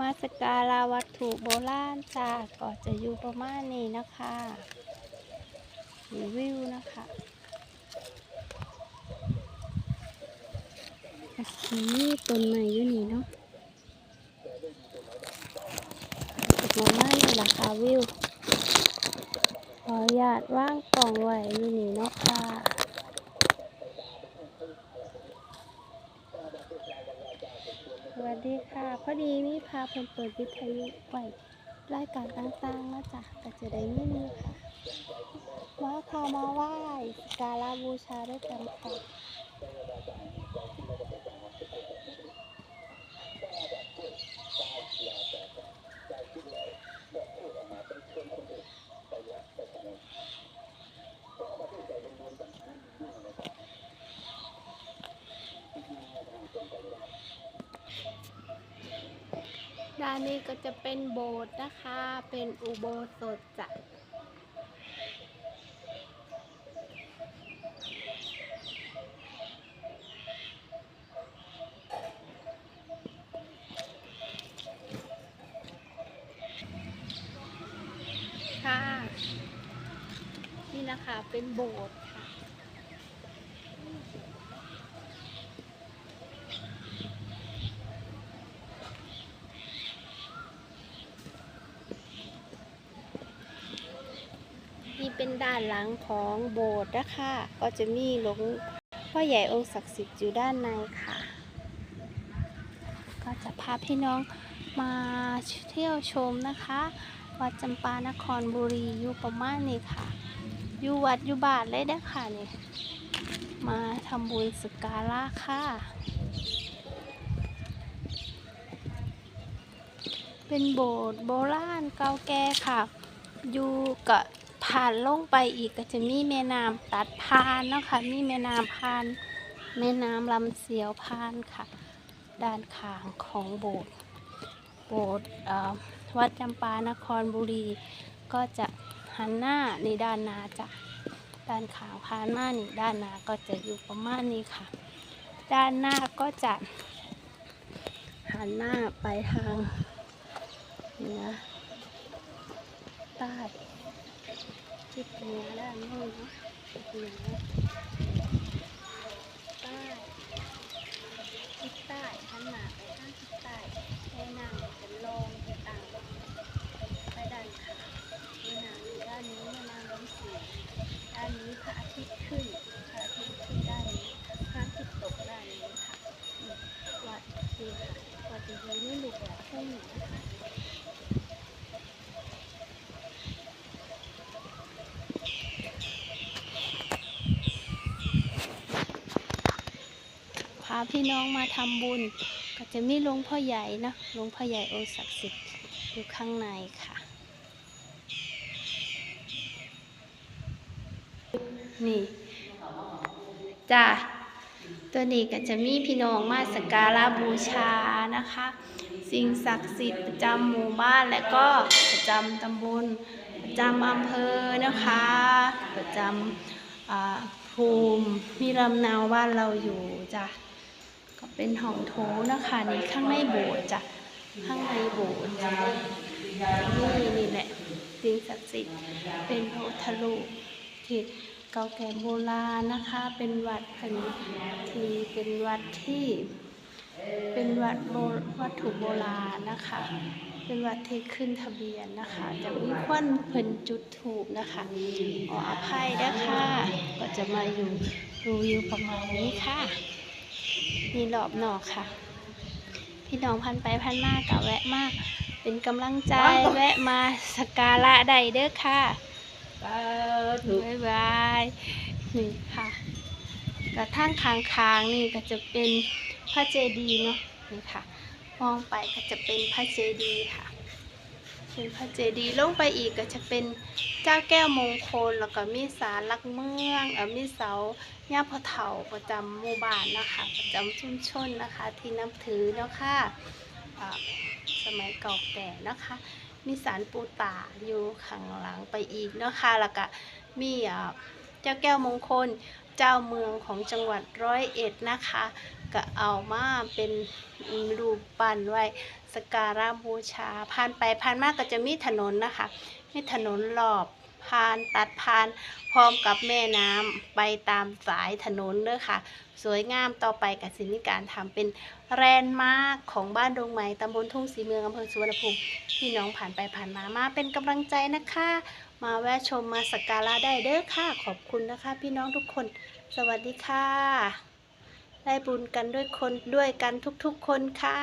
มาสการาวัตถุโบราณจ้าก็จะอยู่ประมาณนี้นะคะรีวิวนะคะนี่ต้นไม้อยู่นี่เนาะประมาณนี้ราคาวิวขออนุญาตว่างกล่องไว้อยู่นี่เนาะค่ะ วัสดีค่ะ พอดีนี่พาเพิ่นเปิดวิทยุไว้รายการต่างๆนะจ๊ะก็จะได้ยินอยู่ค่ะมาค่ะมาไหว้สการาบูชาด้วยกันค่ะ ด้านนี้ก็จะเป็นโบสถ์นะคะ เป็นอุโบสถจ้ะค่ะ นี่นะคะเป็นโบสถ์ค่ะ เป็นด้านหลังของโบสถ์นะคะก็จะมีหลวงพ่อใหญ่องค์ศักดิ์สิทธิ์อยู่ด้านในค่ะ ก็จะพาพี่น้องมาเที่ยวชมนะคะ วัดจำปานครบุรีอยู่ประมาณนี้ค่ะ อยู่วัดอยู่บาทเลยเด้อค่ะนี่มาทำบุญสกการะค่ะ เป็นโบสถ์โบราณเก่าแก่ค่ะ อยู่กับ ผ่านลงไปอีกก็จะมีแม่น้ำตัดพานเนาะคะมีแม่น้ำพาน แม่น้ำลำเสียวพานค่ะ ด้านข้างของโบสถ์โบสถ์วัดจำปานครบุรี ก็จะหันหน้าในด้านนาจะด้านขาวพานมานี่ด้านหน้าก็จะอยู่ประมาณนี้ค่ะ ด้านหน้าก็จะหันหน้าไปทางเหนือใต้ ทิดเหนือแล้วนโน้นเนาะทิศเหนือใต้ทิศใต้หันหน้าไปทางทิศใต้แม่น้ำจะลงจะต่างไปด้านขาวแม่น้ำอยู่ด้านนี้แม่น้ำล้นสีด้านนี้พระอาทิตย์ขึ้นพระอาทิตย์ขึ้นด้านนี้พระอาทิตย์ตกด้านนี้ค่ะอืมวัดนี่ค่ะวัดจะอยู่ในหลุกแบบทุ่งนะคะ พาพี่น้องมาทำบุญ ก็จะมีหลวงพ่อใหญ่นะหลวงพ่อใหญ่องค์ศักดิ์สิทธิ์อยู่ข้างในค่ะ นี่จ้าตัวนี้ก็จะมีพี่น้องมาสักการะบูชานะคะ สิ่งศักดิ์สิทธิ์ประจำหมู่บ้านและก็ประจำตำบลประจำอำเภอนะคะ ประจำอ่าภูมิมีลำเนาบ้านเราอยู่จ้ะ ก็เป็นห้องโถงนะคะนี่ข้างในโบสถ์จ้ะข้างในโบสถ์นี่นี่แหละสิ่งศักดิ์สิทธิ์เป็นพระพุทธรูปที่เก่าแก่โบราณนะคะ เป็นวัดเป็นที่เป็นวัดที่เป็นวัดโบวัตถุโบราณนะคะ เป็นวัดที่ขึ้นทะเบียนนะคะจะมีควันเพิ่นจุดถูกนะคะขออภัยนะคะก็จะมาอยู่ดูวิวประมาณนี้ค่ะ มีรอบนอกค่ะ พี่น้องพันไปพันมากกะแวะมาก เป็นกำลังใจแวะมาสกการะใดเด้อค่ะสาธุบ๊ายบายนี่ค่ะกระทั่งคางคางๆนี่ก็จะเป็นพระเจดีย์เนาะนี่ค่ะ มองไปก็จะเป็นพระเจดีย์ค่ะ เป็นพระเจดีย์ลงไปอีกก็จะเป็นเจ้าแก้วมงคล แล้วก็มีศาลหลักเมืองเออมีเสาย่าพะเถาประจำหมู่บ้านนะคะประจำชุมชนนะคะที่นับถือเนาะค่ะอ่าสมัยเก่าแก่นะคะ มีสารปูตาอยู่ข้างหลังไปอีกเนาะค่ะแล้วก็มีเจ้าแก้วมงคล เจ้าเมืองของจังหวัดร้อยเอ็ดนะคะ ก็เอามาเป็นรูปปั้นไว้สการะบูชา ผ่านไปผ่านมาก็จะมีถนนนะคะ มีถนนรอบผ่านตัดผ่านพร้อมกับแม่น้ำไปตามสายถนนเด้อค่ะ สวยงามต่อไปกับสินมีการทำเป็นแรนมาร์คของบ้านดงไหมตำบลทุ่งสีเมืองอำเภอสุวรรณภูมิพี่น้องผ่านไปผ่านมามาเป็นกำลังใจนะคะ มาแวะชมมาสักการะได้เด้อค่ะ ขอบคุณนะคะ พี่น้องทุกคน สวัสดีค่ะ ได้บุญกันด้วยคนด้วยกันทุกๆคนค่ะ